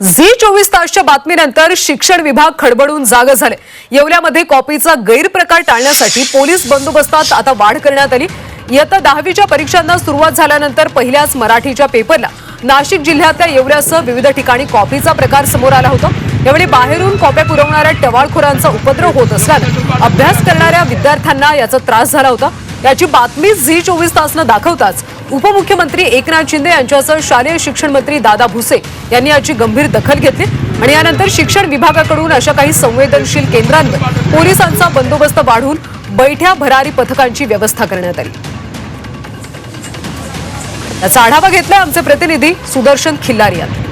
Zee चोवीस तासच्या बातमीनंतर शिक्षण विभाग खडबडून जाग झाले. येवल्यामध्ये कॉपीचा गैरप्रकार टाळण्यासाठी पोलीस बंदोबस्तात आता वाढ करण्यात आली. इयत्ता दहावीच्या परीक्षांना सुरुवात झाल्यानंतर पहिल्याच मराठीच्या पेपरला नाशिक जिल्ह्यातल्या येवल्यासह विविध ठिकाणी कॉपीचा प्रकार समोर आला होता. यावेळी बाहेरून कॉप्या पुरवणाऱ्या टवाळखोरांचा उपद्रव होत असल्यानं अभ्यास करणाऱ्या विद्यार्थ्यांना याचा त्रास झाला होता. याची बातमी झी चोवीस तासनं दाखवताच उपमुख्यमंत्री एकनाथ शिंदे यांच्यासह शालेय शिक्षण मंत्री दादा भुसे यांनी याची गंभीर दखल घेतली आणि यानंतर शिक्षण विभागाकडून अशा काही संवेदनशील केंद्रांवर पोलिसांचा बंदोबस्त वाढवून बैठ्या भरारी पथकांची व्यवस्था करण्यात आली. याचा आढावा घेतलाय आमचे प्रतिनिधी सुदर्शन खिल्लारी यांनी.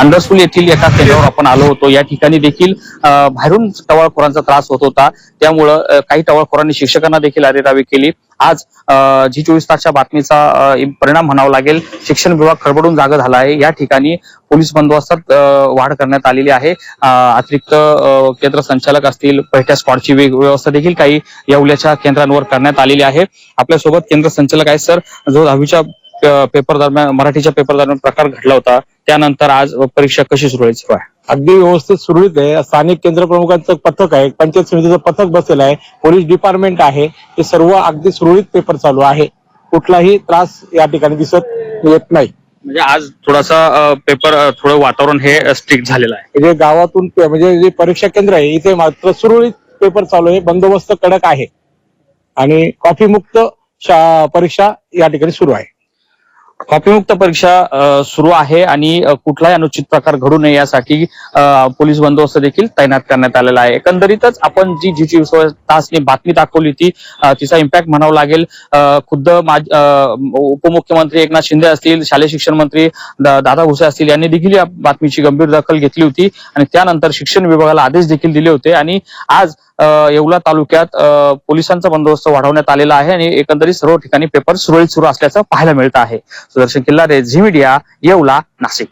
अंडरस्कूल येथील एका केंद्रावर आपण आलो होतो. या ठिकाणी देखील बाहेरून टवाळखोरांचा त्रास होत होता. त्यामुळं काही टवाळखोरांनी शिक्षकांना देखील अरेरावी केली. आज जी चोवीस तासच्या बातमीचा परिणाम म्हणावा लागेल. शिक्षण विभाग खडबडून जागा झाला आहे या ठिकाणी पोलीस बंदोबस्तात वाढ करण्यात आलेली आहे. अतिरिक्त केंद्र संचालक असतील पहिल्या स्पॉटची वेग- व्यवस्था देखील काही येवल्याच्या केंद्रांवर करण्यात आलेली आहे. आपल्यासोबत केंद्र संचालक आहेत सर. जो दहावीच्या पेपर दरम्यान मराठीच्या पेपर दरम्यान प्रकार घडला होता. त्यानंतर आज परीक्षा कशी सुरळीत सुरू आहे अगदी व्यवस्थित सुरळीत आहे. स्थानिक केंद्र प्रमुखांचं पथक आहे. पंचायत समितीचं पथक बसलेलं आहे. पोलीस डिपार्टमेंट आहे. हे सर्व अगदी सुरळीत पेपर चालू आहे. कुठलाही त्रास या ठिकाणी दिसत येत नाही. म्हणजे आज थोडासा पेपर थोडं वातावरण हे स्ट्रिक्ट झालेलं आहे. जे गावातून म्हणजे जे परीक्षा केंद्र आहे इथे मात्र सुरळीत पेपर चालू आहे. बंदोबस्त कडक आहे. आणि कॉफी मुक्त परीक्षा या ठिकाणी सुरू आहे. कॉपीमुक्त परीक्षा सुरू आहे आणि कुठलाही अनुचित प्रकार घडू नये यासाठी पोलीस बंदोबस्त देखील तैनात करण्यात आलेला आहे. एकंदरीतच आपण जी जी चोवीस तासने बातमी दाखवली ती तिचा इम्पॅक्ट म्हणावा लागेल. खुद्द उपमुख्यमंत्री एकनाथ शिंदे असतील शालेय शिक्षण मंत्री दादा भुसे असतील यांनी देखील या बातमीची गंभीर दखल घेतली होती आणि त्यानंतर शिक्षण विभागाला आदेश देखील दिले होते आणि आज येवला तालुक्यात पोलिसांचा बंदोबस्त वाढवण्यात आलेला आहे आणि एकंदरीत सर्व ठिकाणी पेपर सुरळीत सुरू असल्याचं पाहायला मिळत आहे. Sudarshan Killare Zee media Yeola Nashik.